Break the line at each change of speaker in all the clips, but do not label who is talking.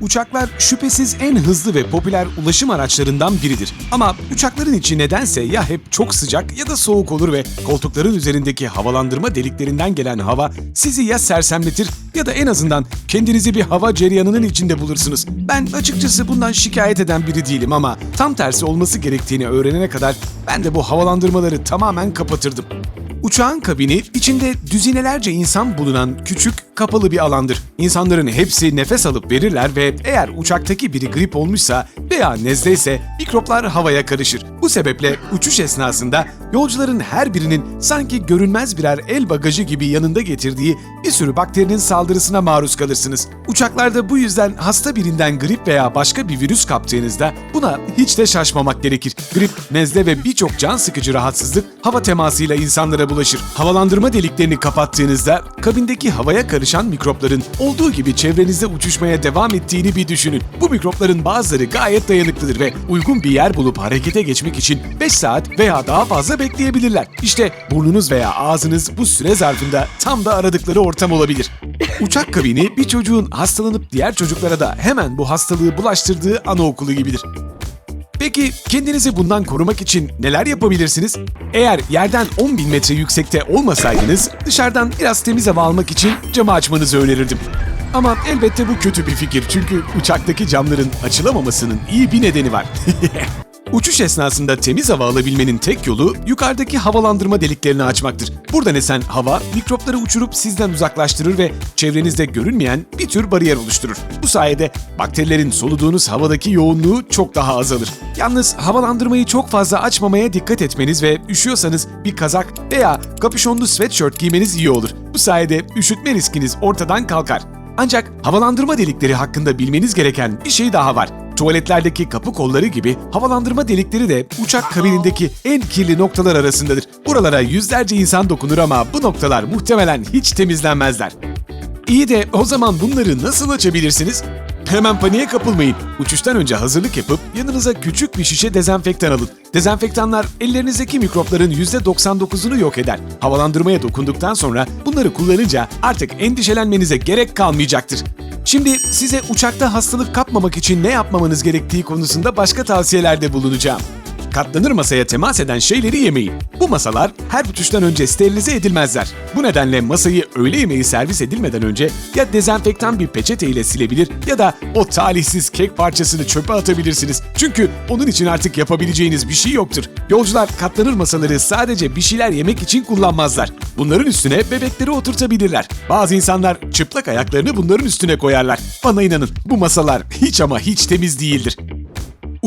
Uçaklar şüphesiz en hızlı ve popüler ulaşım araçlarından biridir. Ama uçakların içi nedense ya hep çok sıcak ya da soğuk olur ve koltukların üzerindeki havalandırma deliklerinden gelen hava sizi ya sersemletir ya da en azından kendinizi bir hava cereyanının içinde bulursunuz. Ben açıkçası bundan şikayet eden biri değilim ama tam tersi olması gerektiğini öğrenene kadar ben de bu havalandırmaları tamamen kapatırdım. Uçağın kabini içinde düzinelerce insan bulunan küçük, kapalı bir alandır. İnsanların hepsi nefes alıp verirler ve eğer uçaktaki biri grip olmuşsa veya nezleyse mikroplar havaya karışır. Bu sebeple uçuş esnasında yolcuların her birinin sanki görünmez birer el bagajı gibi yanında getirdiği bir sürü bakterinin saldırısına maruz kalırsınız. Uçaklarda bu yüzden hasta birinden grip veya başka bir virüs kaptığınızda buna hiç de şaşmamak gerekir. Grip, nezle ve birçok can sıkıcı rahatsızlık hava temasıyla insanlara bulaşır. Havalandırma deliklerini kapattığınızda kabindeki havaya karışan mikropların olduğu gibi çevrenizde uçuşmaya devam ettiğini bir düşünün. Bu mikropların bazıları gayet dayanıklıdır ve uygun bir yer bulup harekete geçmek için 5 saat veya daha fazla bekleyebilirler. İşte burnunuz veya ağzınız bu süre zarfında tam da aradıkları ortam olabilir. Uçak kabini bir çocuğun hastalanıp diğer çocuklara da hemen bu hastalığı bulaştırdığı anaokulu gibidir. Peki kendinizi bundan korumak için neler yapabilirsiniz? Eğer yerden 10 bin metre yüksekte olmasaydınız dışarıdan biraz temiz hava almak için camı açmanızı önerirdim. Ama elbette bu kötü bir fikir çünkü uçaktaki camların açılamamasının iyi bir nedeni var. Uçuş esnasında temiz hava alabilmenin tek yolu yukarıdaki havalandırma deliklerini açmaktır. Buradan esen hava mikropları uçurup sizden uzaklaştırır ve çevrenizde görünmeyen bir tür bariyer oluşturur. Bu sayede bakterilerin soluduğunuz havadaki yoğunluğu çok daha azalır. Yalnız havalandırmayı çok fazla açmamaya dikkat etmeniz ve üşüyorsanız bir kazak veya kapüşonlu sweatshirt giymeniz iyi olur. Bu sayede üşütme riskiniz ortadan kalkar. Ancak havalandırma delikleri hakkında bilmeniz gereken bir şey daha var. Tuvaletlerdeki kapı kolları gibi havalandırma delikleri de uçak kabinindeki en kirli noktalar arasındadır. Buralara yüzlerce insan dokunur ama bu noktalar muhtemelen hiç temizlenmezler. İyi de o zaman bunları nasıl açabilirsiniz? Hemen paniğe kapılmayın. Uçuştan önce hazırlık yapıp yanınıza küçük bir şişe dezenfektan alın. Dezenfektanlar ellerinizdeki mikropların %99'unu yok eder. Havalandırmaya dokunduktan sonra bunları kullanınca artık endişelenmenize gerek kalmayacaktır. Şimdi size uçakta hastalık kapmamak için ne yapmamanız gerektiği konusunda başka tavsiyelerde bulunacağım. Katlanır masaya temas eden şeyleri yemeyin. Bu masalar her uçuştan önce sterilize edilmezler. Bu nedenle masayı öğle yemeği servis edilmeden önce ya dezenfektan bir peçete ile silebilir ya da o talihsiz kek parçasını çöpe atabilirsiniz. Çünkü onun için artık yapabileceğiniz bir şey yoktur. Yolcular katlanır masaları sadece bir şeyler yemek için kullanmazlar. Bunların üstüne bebekleri oturtabilirler. Bazı insanlar çıplak ayaklarını bunların üstüne koyarlar. Bana inanın bu masalar hiç ama hiç temiz değildir.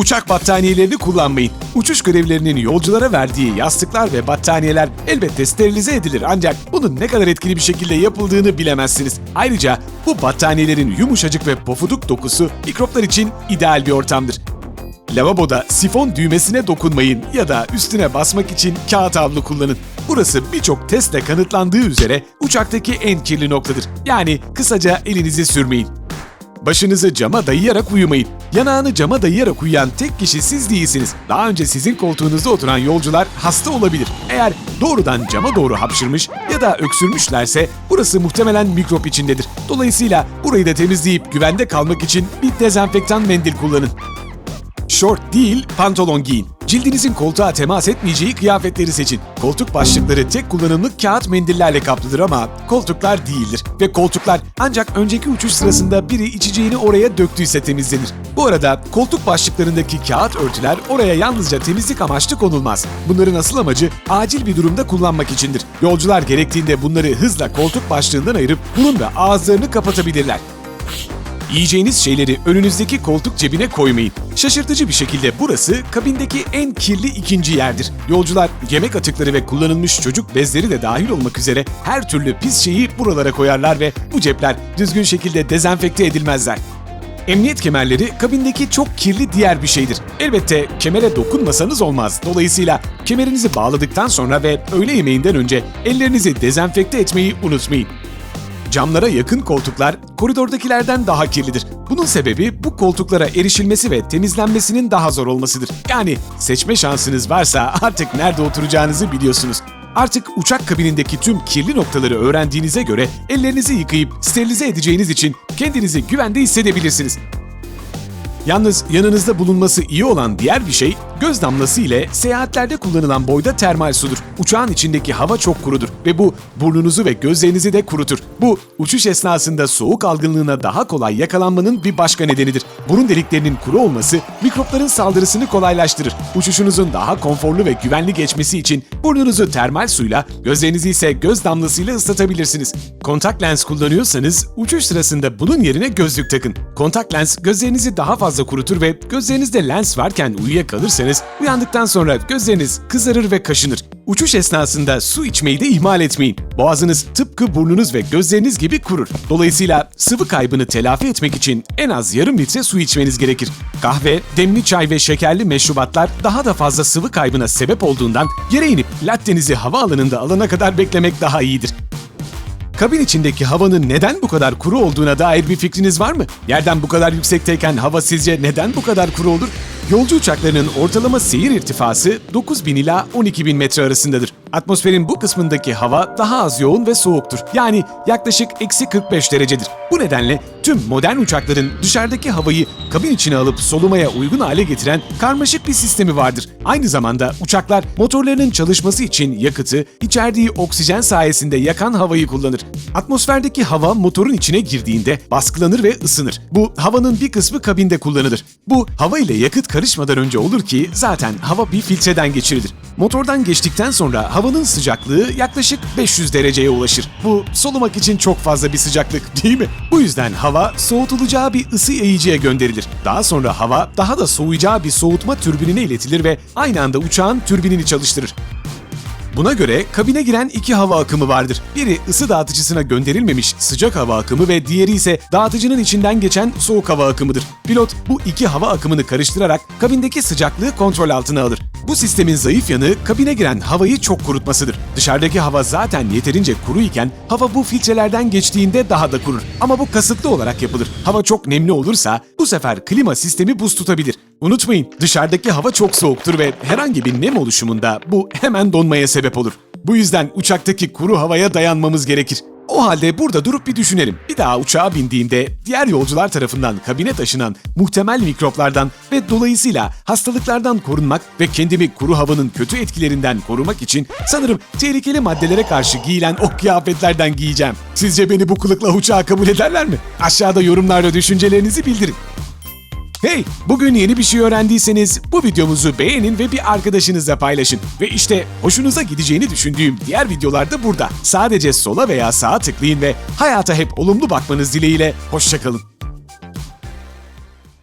Uçak battaniyelerini kullanmayın. Uçuş görevlilerinin yolculara verdiği yastıklar ve battaniyeler elbette sterilize edilir ancak bunun ne kadar etkili bir şekilde yapıldığını bilemezsiniz. Ayrıca bu battaniyelerin yumuşacık ve pofuduk dokusu mikroplar için ideal bir ortamdır. Lavaboda sifon düğmesine dokunmayın ya da üstüne basmak için kağıt havlu kullanın. Burası birçok testle kanıtlandığı üzere uçaktaki en kirli noktadır. Yani kısaca elinizi sürmeyin. Başınızı cama dayayarak uyumayın. Yanağını cama dayayarak uyuyan tek kişi siz değilsiniz. Daha önce sizin koltuğunuzda oturan yolcular hasta olabilir. Eğer doğrudan cama doğru hapşırmış ya da öksürmüşlerse burası muhtemelen mikrop içindedir. Dolayısıyla burayı da temizleyip güvende kalmak için bir dezenfektan mendil kullanın. Şort değil, pantolon giyin. Cildinizin koltuğa temas etmeyeceği kıyafetleri seçin. Koltuk başlıkları tek kullanımlık kağıt mendillerle kaplıdır ama koltuklar değildir. Ve koltuklar ancak önceki uçuş sırasında biri içeceğini oraya döktüyse temizlenir. Bu arada koltuk başlıklarındaki kağıt örtüler oraya yalnızca temizlik amaçlı konulmaz. Bunların asıl amacı acil bir durumda kullanmak içindir. Yolcular gerektiğinde bunları hızla koltuk başlığından ayırıp bunun da ağızlarını kapatabilirler. Yiyeceğiniz şeyleri önünüzdeki koltuk cebine koymayın. Şaşırtıcı bir şekilde burası kabindeki en kirli ikinci yerdir. Yolcular yemek atıkları ve kullanılmış çocuk bezleri de dahil olmak üzere her türlü pis şeyi buralara koyarlar ve bu cepler düzgün şekilde dezenfekte edilmezler. Emniyet kemerleri kabindeki çok kirli diğer bir şeydir. Elbette kemere dokunmasanız olmaz. Dolayısıyla kemerinizi bağladıktan sonra ve öğle yemeğinden önce ellerinizi dezenfekte etmeyi unutmayın. Camlara yakın koltuklar koridordakilerden daha kirlidir. Bunun sebebi bu koltuklara erişilmesi ve temizlenmesinin daha zor olmasıdır. Yani seçme şansınız varsa artık nerede oturacağınızı biliyorsunuz. Artık uçak kabinindeki tüm kirli noktaları öğrendiğinize göre ellerinizi yıkayıp sterilize edeceğiniz için kendinizi güvende hissedebilirsiniz. Yalnız yanınızda bulunması iyi olan diğer bir şey göz damlası ile seyahatlerde kullanılan boyda termal sudur. Uçağın içindeki hava çok kurudur ve bu burnunuzu ve gözlerinizi de kurutur. Bu uçuş esnasında soğuk algınlığına daha kolay yakalanmanın bir başka nedenidir. Burun deliklerinin kuru olması mikropların saldırısını kolaylaştırır. Uçuşunuzun daha konforlu ve güvenli geçmesi için burnunuzu termal suyla, gözlerinizi ise göz damlasıyla ıslatabilirsiniz. Kontak lens kullanıyorsanız uçuş sırasında bunun yerine gözlük takın. Kontak lens gözlerinizi daha fazla kurutur ve gözlerinizde lens varken uyuyakalırsanız uyandıktan sonra gözleriniz kızarır ve kaşınır. Uçuş esnasında su içmeyi de ihmal etmeyin. Boğazınız tıpkı burnunuz ve gözleriniz gibi kurur. Dolayısıyla sıvı kaybını telafi etmek için en az yarım litre su içmeniz gerekir. Kahve, demli çay ve şekerli meşrubatlar daha da fazla sıvı kaybına sebep olduğundan yere inip lattenizi hava alanında alana kadar beklemek daha iyidir. Kabin içindeki havanın neden bu kadar kuru olduğuna dair bir fikriniz var mı? Yerden bu kadar yüksekteyken hava sizce neden bu kadar kuru olur? Yolcu uçaklarının ortalama seyir irtifası 9000 ila 12000 metre arasındadır. Atmosferin bu kısmındaki hava daha az yoğun ve soğuktur. Yani yaklaşık eksi 45 derecedir. Bu nedenle tüm modern uçakların dışarıdaki havayı kabin içine alıp solumaya uygun hale getiren karmaşık bir sistemi vardır. Aynı zamanda uçaklar motorlarının çalışması için yakıtı içerdiği oksijen sayesinde yakan havayı kullanır. Atmosferdeki hava motorun içine girdiğinde baskılanır ve ısınır. Bu havanın bir kısmı kabinde kullanılır. Bu hava ile yakıt karışmadan önce olur ki zaten hava bir filtreden geçirilir. Motordan geçtikten sonra havanın sıcaklığı yaklaşık 500 dereceye ulaşır. Bu solumak için çok fazla bir sıcaklık değil mi? Bu yüzden hava soğutulacağı bir ısı yayıcıya gönderilir. Daha sonra hava daha da soğuyacağı bir soğutma türbinine iletilir ve aynı anda uçağın türbinini çalıştırır. Buna göre kabine giren iki hava akımı vardır. Biri ısı dağıtıcısına gönderilmemiş sıcak hava akımı ve diğeri ise dağıtıcının içinden geçen soğuk hava akımıdır. Pilot bu iki hava akımını karıştırarak kabindeki sıcaklığı kontrol altına alır. Bu sistemin zayıf yanı kabine giren havayı çok kurutmasıdır. Dışarıdaki hava zaten yeterince kuru iken hava bu filtrelerden geçtiğinde daha da kurur. Ama bu kasıtlı olarak yapılır. Hava çok nemli olursa bu sefer klima sistemi buz tutabilir. Unutmayın dışarıdaki hava çok soğuktur ve herhangi bir nem oluşumunda bu hemen donmaya sebep olur. Bu yüzden uçaktaki kuru havaya dayanmamız gerekir. O halde burada durup bir düşünelim. Bir daha uçağa bindiğimde diğer yolcular tarafından kabine taşınan muhtemel mikroplardan ve dolayısıyla hastalıklardan korunmak ve kendimi kuru havanın kötü etkilerinden korumak için sanırım tehlikeli maddelere karşı giyilen o kıyafetlerden giyeceğim. Sizce beni bu kılıkla uçağa kabul ederler mi? Aşağıda yorumlarda düşüncelerinizi bildirin. Hey, bugün yeni bir şey öğrendiyseniz bu videomuzu beğenin ve bir arkadaşınızla paylaşın. Ve işte hoşunuza gideceğini düşündüğüm diğer videolar da burada. Sadece sola veya sağa tıklayın ve hayata hep olumlu bakmanız dileğiyle hoşçakalın.